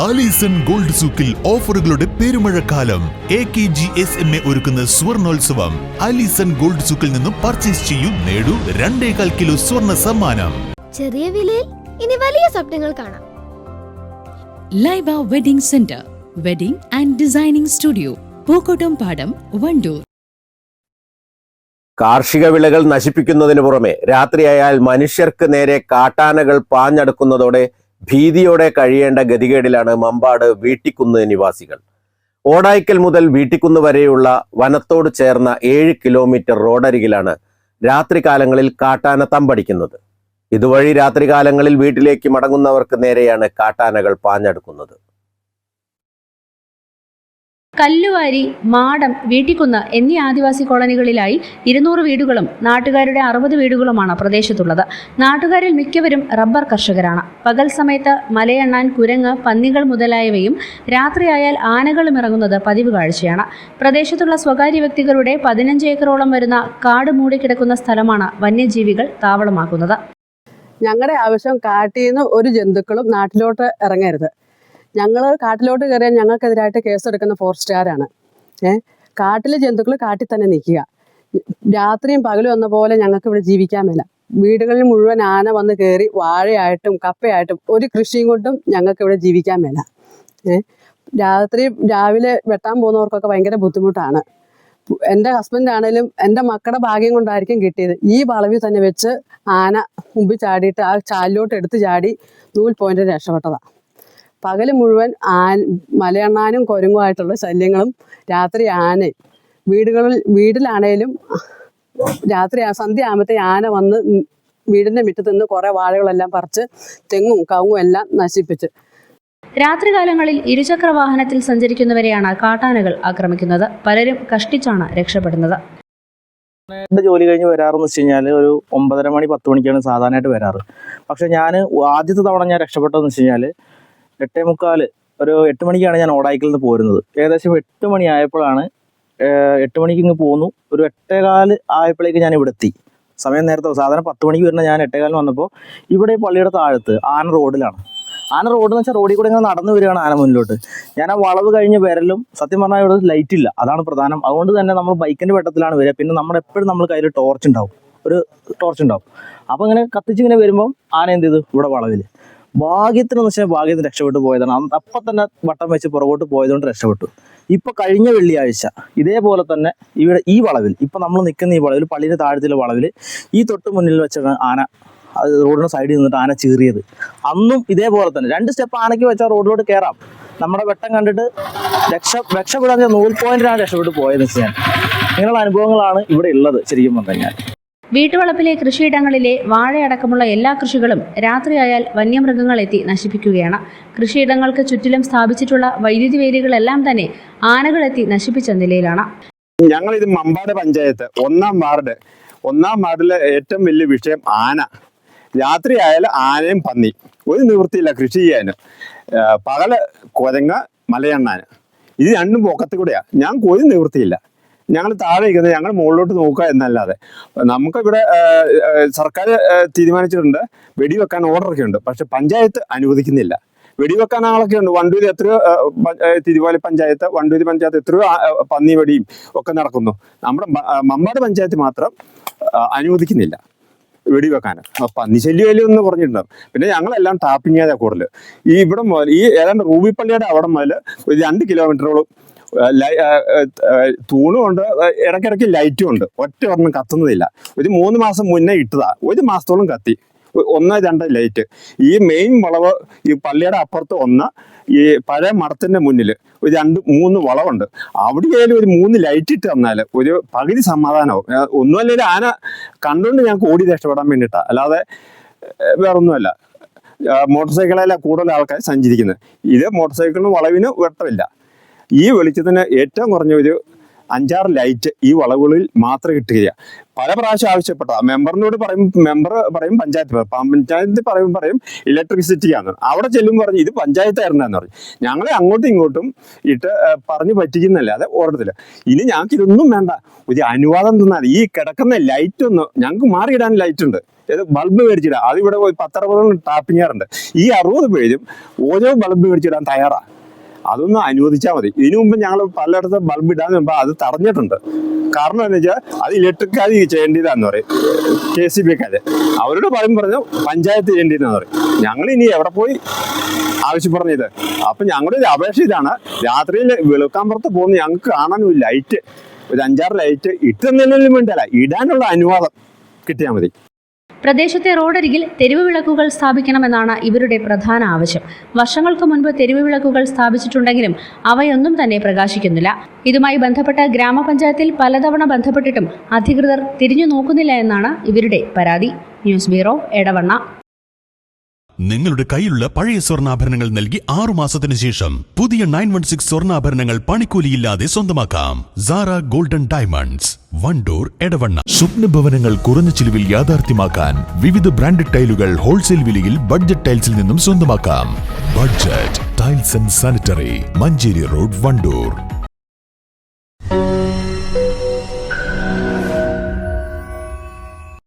Alison gold സൂക്കിൽ ഓഫറുകളുടെ പെരുമഴക്കാലം. A K G S M A ഒരുക്കുന്ന സ്വർണോത്സവം. ആലീസൺ ഗോൾഡ് സൂക്കിൽ നിന്നും പർച്ചേസ് ചെയ്യൂ നേടൂ രണ്ടേകാൽ കിലോ സ്വർണ സമ്മാനം. ചെറിയ വിലയിൽ ഇനി വലിയ സ്വപ്നങ്ങൾ കാണാം. Laiba wedding centre wedding and designing studio Pookkottumpadam Wandoor. കാർഷിക വിളകൾ നശിപ്പിക്കുന്നതിന് പുറമെ രാത്രിയായാൽ മനുഷ്യർക്ക് നേരെ കാട്ടാനകൾ പാഞ്ഞടുക്കുന്നതോടെ ഭീതിയോടെ കഴിയേണ്ട ഗതികേടിലാണ് മമ്പാട് വീട്ടിക്കുന്ന് നിവാസികൾ. ഓടായിക്കൽ മുതൽ വീട്ടിക്കുന്ന് വരെയുള്ള വനത്തോട് ചേർന്ന ഏഴ് കിലോമീറ്റർ റോഡരികിലാണ് രാത്രികാലങ്ങളിൽ കാട്ടാന തമ്പടിക്കുന്നത്. ഇതുവഴി രാത്രികാലങ്ങളിൽ വീട്ടിലേക്ക് മടങ്ങുന്നവർക്ക് നേരെയാണ് കാട്ടാനകൾ പാഞ്ഞടുക്കുന്നത്. കല്ലുവാരി മാടം വീട്ടിക്കുന്ന് എന്നീ ആദിവാസി കോളനികളിലായി ഇരുന്നൂറ് വീടുകളും നാട്ടുകാരുടെ അറുപത് വീടുകളുമാണ് പ്രദേശത്തുള്ളത്. നാട്ടുകാരിൽ മിക്കവരും റബ്ബർ കർഷകരാണ്. പകൽ സമയത്ത് മലയെണ്ണാൻ കുരങ്ങ് പന്നികൾ മുതലായവയും രാത്രിയായാൽ ആനകളും ഇറങ്ങുന്നത് പതിവ് കാഴ്ചയാണ്. പ്രദേശത്തുള്ള സ്വകാര്യ വ്യക്തികളുടെ പതിനഞ്ച് ഏക്കറോളം വരുന്ന കാട് മൂടിക്കിടക്കുന്ന സ്ഥലമാണ് വന്യജീവികൾ താവളമാക്കുന്നത്. ഞങ്ങളുടെ ആവശ്യം കാട്ടിൽ നിന്ന് ഒരു ജന്തുക്കളും നാട്ടിലോട്ട് ഇറങ്ങരുത്. ഞങ്ങൾ കാട്ടിലോട്ട് കയറിയാൽ ഞങ്ങൾക്കെതിരായിട്ട് കേസെടുക്കുന്ന ഫോറസ്റ്റുകാരാണ്. ഏഹ് കാട്ടിലെ ജന്തുക്കൾ കാട്ടിൽ തന്നെ നിൽക്കുക. രാത്രിയും പകലും എന്ന പോലെ ഞങ്ങൾക്ക് ഇവിടെ ജീവിക്കാൻ മേല. വീടുകളിൽ മുഴുവൻ ആന വന്ന് കയറി വാഴയായിട്ടും കപ്പയായിട്ടും ഒരു കൃഷിയും കൊണ്ടും ഞങ്ങൾക്ക് ഇവിടെ ജീവിക്കാൻ മേല. ഏഹ് രാത്രി രാവിലെ വെട്ടാൻ പോകുന്നവർക്കൊക്കെ ഭയങ്കര ബുദ്ധിമുട്ടാണ്. എന്റെ ഹസ്ബൻഡ് ആണെങ്കിലും എന്റെ മക്കളുടെ ഭാഗ്യം കൊണ്ടായിരിക്കും കിട്ടിയത്. ഈ വളവിൽ തന്നെ വെച്ച് ആന മുമ്പിൽ ചാടിയിട്ട് ആ ചാലിലോട്ട് എടുത്ത് ചാടി നൂൽ പോയിന്റ് രക്ഷപ്പെട്ടതാണ് പകൽ മുഴുവൻ ആൻ മലയണ്ണാനും കുരങ്ങുമായിട്ടുള്ള ശല്യങ്ങളും രാത്രി ആനയും വീടുകളിൽ വീട്ടിലാണേലും രാത്രി സന്ധ്യ ആകുമ്പോഴത്തെ ആന വന്ന് വീടിന്റെ വീടിന്റെ മുറ്റത്ത് നിന്ന് കുറേ വാഴകളെല്ലാം പറിച്ച് തെങ്ങും കവുങ്ങും എല്ലാം നശിപ്പിച്ച്. രാത്രികാലങ്ങളിൽ ഇരുചക്ര വാഹനത്തിൽ സഞ്ചരിക്കുന്നവരെയാണ് കാട്ടാനകൾ ആക്രമിക്കുന്നത്. പലരും കഷ്ടിച്ചാണ് രക്ഷപ്പെടുന്നത്. എന്റെ ജോലി കഴിഞ്ഞ് വരാറെന്ന് വെച്ച് കഴിഞ്ഞാൽ ഒരു ഒമ്പതര മണി പത്ത് മണിക്കാണ് സാധാരണയായിട്ട് വരാറ്. പക്ഷെ ഞാൻ ആദ്യത്തെ തവണ ഞാൻ രക്ഷപ്പെട്ടതെന്ന് വെച്ച് കഴിഞ്ഞാൽ എട്ടേ മുക്കാൽ ഒരു എട്ട് മണിക്കാണ് ഞാൻ ഓടായിക്കിൽ നിന്ന് പോരുന്നത്. ഏകദേശം എട്ട് മണി ആയപ്പോഴാണ് എട്ട് മണിക്ക് ഇങ്ങ് പോന്നു. ഒരു എട്ടേകാൽ ആയപ്പോഴേക്ക് ഞാൻ ഇവിടെ എത്തി. സമയം നേരത്തെ സാധാരണ പത്ത് മണിക്ക് വരുന്ന ഞാൻ എട്ടേകാലിന് വന്നപ്പോൾ ഇവിടെ പള്ളിയുടെ താഴത്ത് ആന റോഡിലാണ്. ആന റോഡ് എന്ന് വെച്ചാൽ റോഡിൽ കൂടെ ഇങ്ങനെ നടന്നു വരികയാണ് ആന മുന്നിലോട്ട്. ഞാൻ ആ വളവ് കഴിഞ്ഞ് വരലും സത്യം പറഞ്ഞാൽ ഇവിടെ ലൈറ്റ് ഇല്ല അതാണ് പ്രധാനം. അതുകൊണ്ട് തന്നെ നമ്മൾ ബൈക്കിന്റെ വെട്ടത്തിലാണ് വരിക. പിന്നെ നമ്മൾ എപ്പോഴും നമ്മൾ കയ്യിൽ ടോർച്ച് ഉണ്ടാവും. ഒരു ടോർച്ച് ഉണ്ടാവും. അപ്പോൾ ഇങ്ങനെ കത്തിച്ചിങ്ങനെ വരുമ്പം ആന എന്ത് ചെയ്തു? ഇവിടെ വളവിൽ ഭാഗ്യത്തിനെന്ന് വെച്ചാൽ ഭാഗ്യത്തിന് രക്ഷപ്പെട്ടു പോയതാണ്. അപ്പൊ തന്നെ വട്ടം വെച്ച് പുറകോട്ട് പോയതുകൊണ്ട് രക്ഷപ്പെട്ടു. ഇപ്പൊ കഴിഞ്ഞ വെള്ളിയാഴ്ച ഇതേപോലെ തന്നെ ഇവിടെ ഈ വളവിൽ ഇപ്പൊ നമ്മൾ നിൽക്കുന്ന ഈ വളവിൽ പള്ളിയുടെ താഴത്തിലെ വളവിൽ ഈ തൊട്ട് മുന്നിൽ വെച്ചാണ് ആന അത് റോഡിന് സൈഡിൽ നിന്നിട്ട് ആന ചീറിയത്. അന്നും ഇതേപോലെ തന്നെ രണ്ട് സ്റ്റെപ്പ് ആനയ്ക്ക് വെച്ചാൽ റോഡിലോട്ട് കയറാം നമ്മുടെ വെട്ടം കണ്ടിട്ട് രക്ഷ രക്ഷപ്പെടാൻ നൂൽ പോയിന്റിലാണ് രക്ഷപ്പെട്ട് പോയതെന്ന് വെച്ചാൽ. ഇങ്ങനെയുള്ള അനുഭവങ്ങളാണ് ഇവിടെ ഉള്ളത് ശരിക്കും പറഞ്ഞു കഴിഞ്ഞാൽ. വീട്ടുവളപ്പിലെ കൃഷിയിടങ്ങളിലെ വാഴയടക്കമുള്ള എല്ലാ കൃഷികളും രാത്രിയായാൽ വന്യമൃഗങ്ങൾ എത്തി നശിപ്പിക്കുകയാണ്. കൃഷിയിടങ്ങൾക്ക് ചുറ്റിലും സ്ഥാപിച്ചിട്ടുള്ള വൈദ്യുതി വേലികളെല്ലാം തന്നെ ആനകളെത്തി നശിപ്പിച്ച നിലയിലാണ്. ഞങ്ങൾ ഇത് മമ്പാട് പഞ്ചായത്ത് ഒന്നാം വാർഡ്. ഒന്നാം വാർഡിലെ ഏറ്റവും വലിയ വിഷയം ആന. രാത്രിയായാൽ ആനയും പന്നി. ഒരു നിവൃത്തിയില്ല കൃഷി ചെയ്യാനും പകൽ കുരങ്ങ മലയണ്ണാന് ഇത് രണ്ടും പൊക്കത്തിൽ കൂടെയാണ് ഞങ്ങൾക്ക് ഒരു നിവൃത്തിയില്ല. ഞങ്ങൾ താഴെ ഇരിക്കുന്നത് ഞങ്ങൾ മുകളിലോട്ട് നോക്കുക എന്നല്ലാതെ. നമുക്കിവിടെ സർക്കാർ തീരുമാനിച്ചിട്ടുണ്ട് വെടിവെക്കാൻ ഓർഡറൊക്കെ ഉണ്ട്. പക്ഷെ പഞ്ചായത്ത് അനുവദിക്കുന്നില്ല. വെടിവെക്കാൻ ആളൊക്കെ ഉണ്ട്. വണ്ടൂര് എത്രയോ തിരുവാലി പഞ്ചായത്ത് വണ്ടൂര് പഞ്ചായത്ത് എത്രയോ പന്നി വെടിയും ഒക്കെ നടക്കുന്നു. നമ്മുടെ മമ്മാട് പഞ്ചായത്ത് മാത്രം അനുവദിക്കുന്നില്ല വെടിവെക്കാൻ. പന്നി ശല്യം വലിയ ഒന്ന് കുറഞ്ഞിട്ടുണ്ടാവും പിന്നെ ഞങ്ങളെല്ലാം ടാപ്പിംഗ് ചെയ്താൽ കൂടുതൽ ഈ ഇവിടെ മുതൽ ഈ ഏതാണ്ട് റൂബിപ്പള്ളിയുടെ അവിടെ മുതൽ ഒരു രണ്ട് കിലോമീറ്ററോളം ആ, ലൈ- ആ, ആ, തൂണും ഉണ്ട്. ഇടയ്ക്കിടയ്ക്ക് ലൈറ്റും ഉണ്ട്. ഒറ്റ ഒരെണ്ണം കത്തുന്നതില്ല. ഒരു മൂന്ന് മാസം മുന്നേ ഇട്ടതാ. ഒരു മാസത്തോളം കത്തി. ഒന്ന് രണ്ട് ലൈറ്റ്. ഈ മെയിൻ വളവ് ഈ പള്ളിയുടെ അപ്പുറത്ത് ഒന്ന് ഈ പഴയ മഠത്തിന്റെ മുന്നിൽ ഒരു രണ്ട് മൂന്ന് വളവുണ്ട്. അവിടെയായാലും ഒരു മൂന്ന് ലൈറ്റ് ഇട്ട് തന്നാൽ ഒരു പകുതി സമാധാനവും ഒന്നുമല്ല ഒരു ആന കണ്ടുകൊണ്ട് ഞങ്ങൾക്ക് ഓടി രക്ഷപ്പെടാൻ വേണ്ടിട്ടാ അല്ലാതെ വേറൊന്നുമല്ല. മോട്ടോർ സൈക്കിളിലെ കൂടുതൽ ആൾക്കാർ സഞ്ചരിക്കുന്നത്. ഇത് മോട്ടോർ സൈക്കിളിന് വളവിന് വെട്ടമില്ല. ഈ വെളിച്ചത്തിന് ഏറ്റവും കുറഞ്ഞ ഒരു അഞ്ചാറ് ലൈറ്റ് ഈ വളവുകളിൽ മാത്രം കിട്ടുകയാണ് പല പ്രാവശ്യം ആവശ്യപ്പെട്ട. മെമ്പറിനോട് പറയും മെമ്പർ പറയും പഞ്ചായത്ത് പഞ്ചായത്ത് പറയും പറയും ഇലക്ട്രിസിറ്റിയാന്ന് അവിടെ ചെല്ലും പറഞ്ഞു ഇത് പഞ്ചായത്തായിരുന്നെന്ന് പറഞ്ഞു ഞങ്ങളെ അങ്ങോട്ടും ഇങ്ങോട്ടും ഇട്ട് പറഞ്ഞു പറ്റിക്കുന്നല്ലാതെ ഓരോരുത്തര്. ഇനി ഞങ്ങൾക്ക് ഇതൊന്നും വേണ്ട. ഒരു അനുവാദം തന്നാൽ ഈ കിടക്കുന്ന ലൈറ്റ് ഒന്ന് ഞങ്ങൾക്ക് മാറിയിടാൻ ലൈറ്റ് ഉണ്ട് ഏത് ബൾബ് മേടിച്ചിടാം. അതിവിടെ പത്തറുപതോളം ടാപ്പിങ്ങാറുണ്ട് ഈ അറുപത് പേരും ഓരോ ബൾബ് മേടിച്ചിടാൻ തയ്യാറാണ് അതൊന്ന് അനുവദിച്ചാൽ മതി. ഇതിനു മുമ്പ് ഞങ്ങൾ പലയിടത്ത് ബൾബ് ഇടാൻ മുമ്പ് അത് തടഞ്ഞിട്ടുണ്ട്. കാരണം എന്ന് വെച്ചാൽ അത് ഇലക്ട്രിക്കാർ ചെയ്യേണ്ടതാന്ന് പറയും. കെ സി ബിക്കാര്. അവരോട് പറയും പറഞ്ഞു പഞ്ചായത്ത് ചെയ്യേണ്ടതെന്ന് പറയും. ഞങ്ങൾ ഇനി എവിടെ പോയി ആവശ്യപ്പെടുന്നത്? അപ്പം ഞങ്ങളുടെ ഒരു അപേക്ഷ ഇതാണ്. രാത്രിയിൽ വെളുക്കാമ്പുറത്ത് പോകുന്ന ഞങ്ങൾക്ക് കാണാനും ലൈറ്റ് ഒരു അഞ്ചാറ് ലൈറ്റ് ഇട്ടുന്നതിനും വേണ്ടല്ല. ഇടാനുള്ള അനുവാദം കിട്ടിയാൽ മതി. പ്രദേശത്തെ റോഡരികിൽ തെരുവ് വിളക്കുകൾ സ്ഥാപിക്കണമെന്നാണ് ഇവരുടെ പ്രധാന ആവശ്യം. വർഷങ്ങൾക്ക് മുൻപ് തെരുവ് വിളക്കുകൾ സ്ഥാപിച്ചിട്ടുണ്ടെങ്കിലും അവയൊന്നും തന്നെ പ്രകാശിക്കുന്നില്ല. ഇതുമായി ബന്ധപ്പെട്ട ഗ്രാമപഞ്ചായത്തിൽ പലതവണ ബന്ധപ്പെട്ടിട്ടും അധികൃതർ തിരിഞ്ഞു നോക്കുന്നില്ല എന്നാണ് ഇവരുടെ പരാതി. News bureau Edavanna. നിങ്ങളുടെ കയ്യിലുള്ള പഴയ സ്വർണാഭരണങ്ങൾ നൽകി ആറു മാസത്തിന് ശേഷം പുതിയ നയൻ വൺ സിക്സ് സ്വർണാഭരണങ്ങൾ പണിക്കൂലിയില്ലാതെ സ്വന്തമാക്കാം. Zara golden diamonds Wandoor Edavanna. സ്വപ്ന ഭവനങ്ങൾ കുറഞ്ഞ ചിലവിൽ യാഥാർത്ഥ്യമാക്കാൻ വിവിധ ബ്രാൻഡ് ടൈലുകൾ ഹോൾസെയിൽ വിലയിൽ ബഡ്ജറ്റ് ടൈൽസിൽ നിന്നും സ്വന്തമാക്കാം. Budget tiles and sanitary Manjeri road Wandoor